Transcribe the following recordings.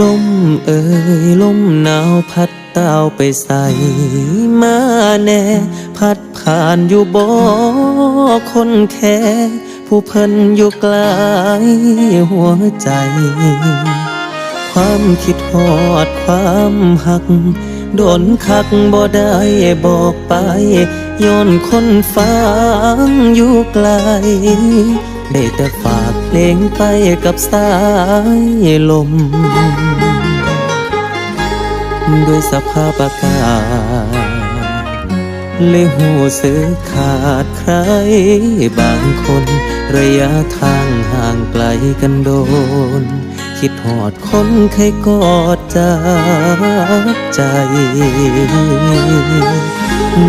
ลมเอ่ยลมหนาวพัดเต้าไปใส่มาแน่ พัดผ่านอยู่บ่คนแค่ ผู้เพิ่นอยู่ไกลหัวใจ ความคิดฮอดความหัก โดนคักบ่ได้บอกไปย้อนคนฟังอยู่ไกลได้แต่ เพลงไปกับสายลม ด้วยสภาพอากาศเลยหูสึกขาดใคร บางคนระยะทางห่างไกลกันโดน คิดหอดคนเคยกอดจากใจ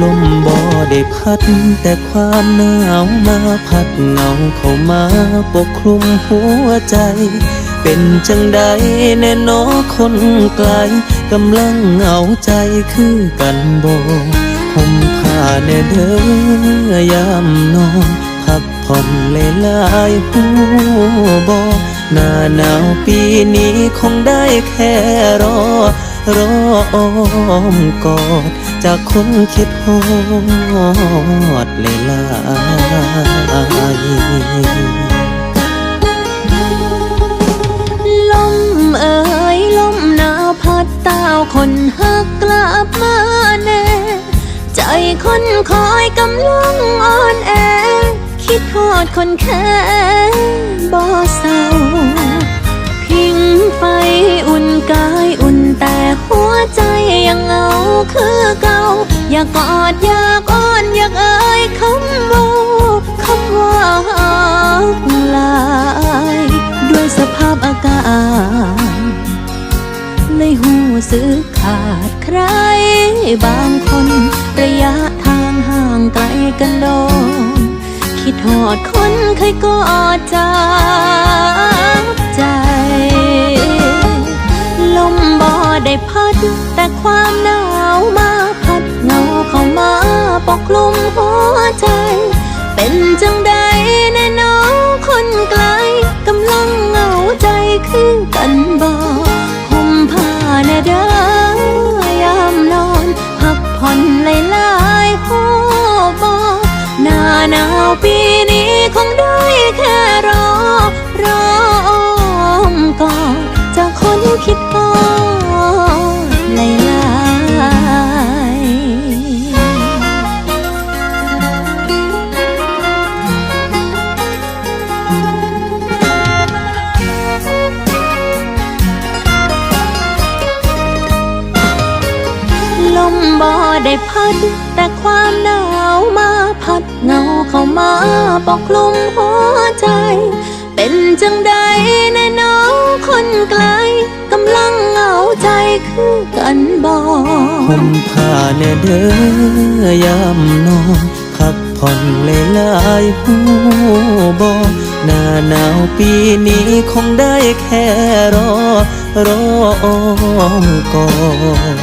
ลมบ่ได้พัด แต่ความหนาวมาพัดเงาเข้ามาปกคลุมหัวใจ เป็นจังใดแน่นอคนไกลกำลังเหงาใจคือกันบ่ห่มผ้าแน่เด้อยามนอนพักผ่อนเลยลายๆหูบ่หน้าหนาวปีนี้คงได้แค่รอ รออ้อมกอด จากคนคิดฮอดเลยลายลมเอ่ยลมหนาวพัดต้าคนหักกลับมาแน่ ใจคนคอยกำลังอ่อนแอ คิดทอดคนแค่บ่เศร้า พิงไฟอุ่นกายอุ่น แต่หัวใจยังเหงาคือเก่า อยากกอดอยากอ้อนอยากเอ่ยคำว่าคำว่าลาย ด้วยสภาพอากาศเลยหูสึกขาดใคร บางคนระยะทางห่างไกลกันโดนคิดหอดคนเคยกอดจากใจ ได้พัด แต่ความหนาวมาพัดเงาเข้ามาปกคลุมหัวใจ เป็นจังใดแน่น้องคนไกลกำลังเหงาใจคือกันบ่ห่มผ้าแน่เด้อยามนอน พักผ่อนหลายๆหัวบ่หน้าหนาวปีนี้คงได้แค่รอรอ พัด แต่ความหนาวมาพัดเงาเข้ามาปกคลุมหัวใจ เป็นจังใดแน่น้องคนไกลกำลังเหงาใจคือกันบ่ห่มผ้าแน่เด้อยามนอนพักผ่อนเลยลายๆหูบอหน้าหนาวปีนี้คงได้แค่รอ รออ้อมกอด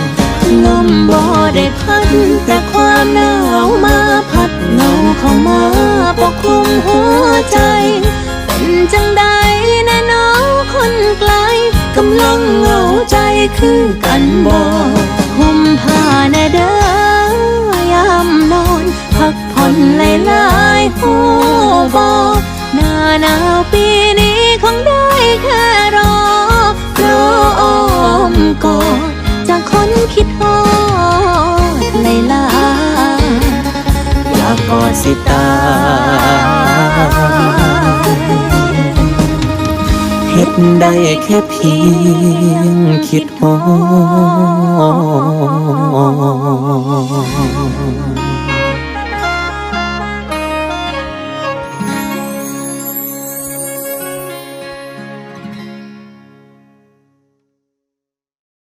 ลมบ่ได้พัดแต่ความหนาวมาพัดเงาเข้ามาปกคลุมหัวใจ เป็นจังใดแน่น้องคนไกลกำลังเหงาใจคือกันบ่ห่มผ้าแน่เด้อยามนอน พักผ่อนหลายๆหัวบ่หน้าหนาวปี เฮ็ดได้แค่เพียงคิดฮอด